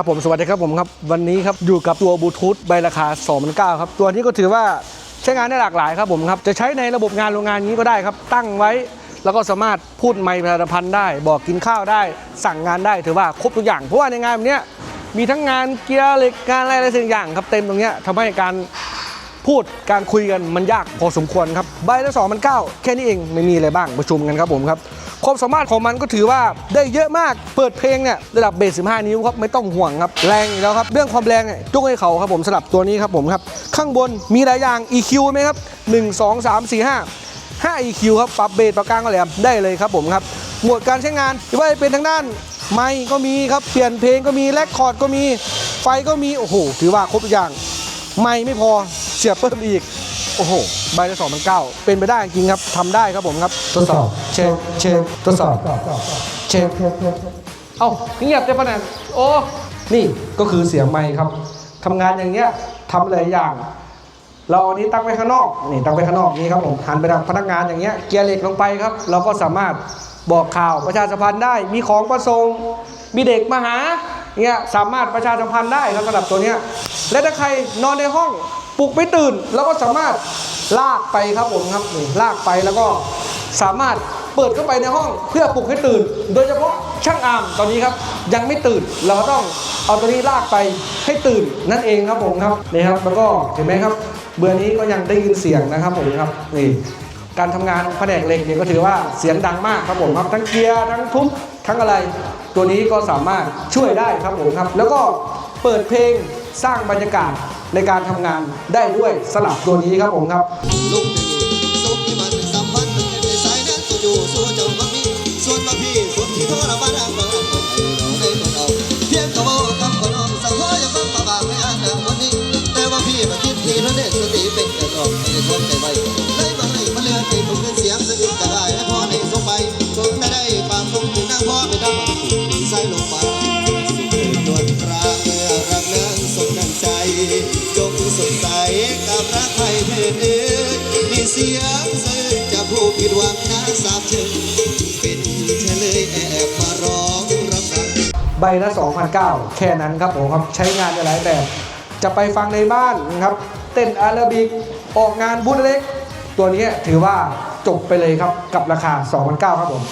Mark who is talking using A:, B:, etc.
A: ครับผมสวัสดีครับผมครับวันนี้ครับอยู่กับตัวบลูทูธใบราคา2 9 0 0ครับตัวนี้ก็ถือว่าใช้งานได้หลากหลายครับผมครับจะใช้ในระบบงานโรงงานนี้ก็ได้ครับ ตั้งไว้แล้วก็สามารถพูดไมค์ประชาสัมพันธ์ได้ บอกกินข้าวได้ สั่งงานได้ถือว่าครบทุกอย่างเพราะว่าในงานแบบนี้มีทั้งงานเกียร์เหล็กงานอะไรอะไรสิ่งอย่างครับเต็มตรงนี้ยทำให้การ พูดการคุยกันมันยากพอสมควรครับใบละสองมันเก้าแค่นี้เองไม่มีอะไรบ้างประชุมกันครับผมครับความสามารถของมันก็ถือว่าได้เยอะมากเปิดเพลงเนี่ยระดับเบส15 นิ้วครับไม่ต้องห่วงครับแรงอยู่แล้วครับเรื่องความแรงเนี่ยยกให้เขาครับผมสำหรับตัวนี้ครับผมครับข้างบนมีหลายอย่าง EQ ไหมครับ 1 2 3 4 5 5 EQ ครับปรับเบสปรับกลางก็แหลมได้เลยครับผมครับหมวดการใช้งานไม่ว่าจะเป็นทางด้านไมค์ก็มีครับเปลี่ยนเพลงก็มีแลกคอร์ดก็มีไฟก็มีโอ้โหถือว่าครบทุกอย่างไม่ไม่พอ เสียบเพิ่มอีก โอ้โหใบละสองพันเก้าเป็นไปได้จริงครับทำได้ครับผมครับทดสอบเช็คเช็คทดสอบเช็คเอ้าเงียบได้ปะเนี่ยโอ้นี่ก็คือเสียงไมค์ครับทำงานอย่างเงี้ยทำหลายอย่าง เราอันนี้ตั้งไว้ข้างนอกนี่ตั้งไว้ข้างนอกนี้ครับผมหันไปทางพนักงานอย่างเงี้ยเกียร์เหล็กลงไปครับ เราก็สามารถบอกข่าวประชาสัมพันธ์ได้ มีของประสงค์มีเด็กมาหาเงี้ยสามารถประชาสัมพันธ์ได้ครับสำหรับตัวเนี้ยและถ้าใครนอนในห้อง ปลุกไม่ตื่นเราก็สามารถลากไปครับผมครับนี่ลากไปแล้วก็สามารถเปิดเข้าไปในห้องเพื่อปลุกให้ตื่น โดยเฉพาะช่างอามตอนนี้ครับยังไม่ตื่นเราก็ต้องเอาตัวนี้ลากไปให้ตื่นนั่นเองครับผมครับนี่ครับแล้วก็เห็นไหมครับ เบื่อนี้ก็ยังได้ยินเสียงนะครับผมครับนี่การทำงานแผนกเหล็กเนี่ยก็ถือว่าเสียงดังมากครับผมครับทั้งเกียร์ทั้งทุบทั้งอะไร ตัวนี้ก็สามารถช่วยได้ครับผมครับ แล้วก็เปิดเพลง สร้างบรรยากาศในการทำงานได้ด้วยสลับตัวนี้ครับผมครับ
B: ลุงจะอยู่สุขที่มันเป็นสัมพันธ์เป็นสายนั้นตัวอยู่สู้เจ้ามามีส่วนมาพี่คนที่ทรมาดังมาเราได้คนเอาเพียงก็บอกคำขนมสั่งขออย่าฟังมาบางไม่อ่านหนังวันนี้แต่ว่าพี่มาคิดทีแล้วเด็กสติเป็นกระรอกไม่ได้ทนใจไว้ เสียงซื่อจะผู้ผิดหวังนะสาบเชิงเป็นเธอเลยแอบมาร้องรับรัก
A: ใบละ2,009แค่นั้นครับผมครับใช้งานได้หลายแบบ จะไปฟังในบ้านนะครับ เต้นอาราบิกออกงานบุญเล็ก ตัวนี้ถือว่าจบไปเลยครับกับราคา2,009ครับผม